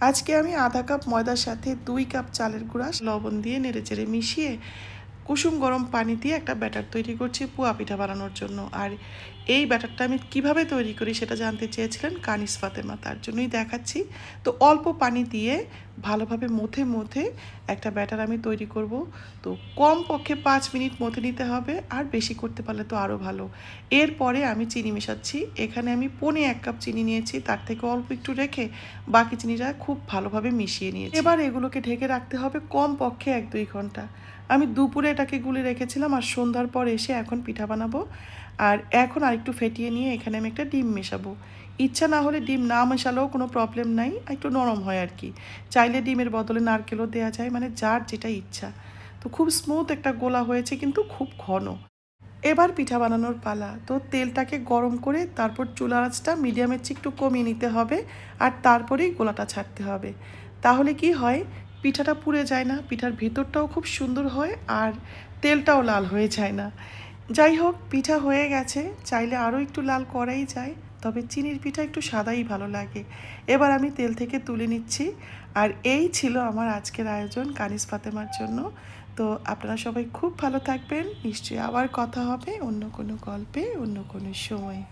আজকে আমি আধা কাপ ময়দার সাথে দুই কাপ চালের গুঁড়া লবণ দিয়ে নেড়ে চেড়ে মিশিয়ে কুসুম গরম পানি দিয়ে একটা ব্যাটার তৈরি করছি পুয়া পিঠা বানানোর জন্য। আর এই ব্যাটারটা আমি কীভাবে তৈরি করি সেটা জানতে চেয়েছিলেন কানিস ফাতেমা, তার জন্যই দেখাচ্ছি। তো অল্প পানি দিয়ে ভালোভাবে মথে মথে একটা ব্যাটার আমি তৈরি করব। তো কম পক্ষে পাঁচ মিনিট মথে নিতে হবে, আর বেশি করতে পারলে তো আরও ভালো। এরপরে আমি চিনি মেশাচ্ছি। এখানে আমি পনে এক কাপ চিনি নিয়েছি, তার থেকে অল্প একটু রেখে বাকি চিনিটা খুব ভালোভাবে মিশিয়ে নিয়েছি। এবার এগুলোকে ঢেকে রাখতে হবে কম পক্ষে এক দুই ঘণ্টা। আমি দুপুরে এটাকে গুলে রেখেছিলাম আর সন্ধ্যার পর এসে এখন পিঠা বানাবো। আর এখন আরেকটু ফেটিয়ে নিয়ে এখানে আমি একটা ডিম মেশাবো। ইচ্ছা না হলে ডিম না মেশালেও কোনো প্রবলেম নাই একটু নরম হয় আর কি। চাইলে ডিমের বদলে নারকেলও দেওয়া যায় মানে যার যেটা ইচ্ছা। তো খুব স্মুথ একটা গোলা হয়েছে, কিন্তু খুব ঘন। এবার পিঠা বানানোর পালা। তো তেলটাকে গরম করে তারপর চুলা আঁচটা মিডিয়ামের চেয়ে একটু কমিয়ে নিতে হবে, আর তারপরেই গোলাটা ছাড়তে হবে। তাহলে কি হয় পিঠাটা পুড়ে যায় না, পিঠার ভেতরটাও খুব সুন্দর হয় আর তেলটাও লাল হয়ে যায় না। যাই হোক, পিঠা হয়ে গেছে, চাইলে আরও একটু লাল করাই যায়, তবে চিনির পিঠা একটু সাদাই ভালো লাগে। এবার আমি তেল থেকে তুলে নিচ্ছি, আর এই ছিল আমার আজকের আয়োজন কানিস ফাতেমার জন্য। তো আপনারা সবাই খুব ভালো থাকবেন, নিশ্চয়ই আবার কথা হবে অন্য কোনো গল্পে, অন্য কোনো সময়।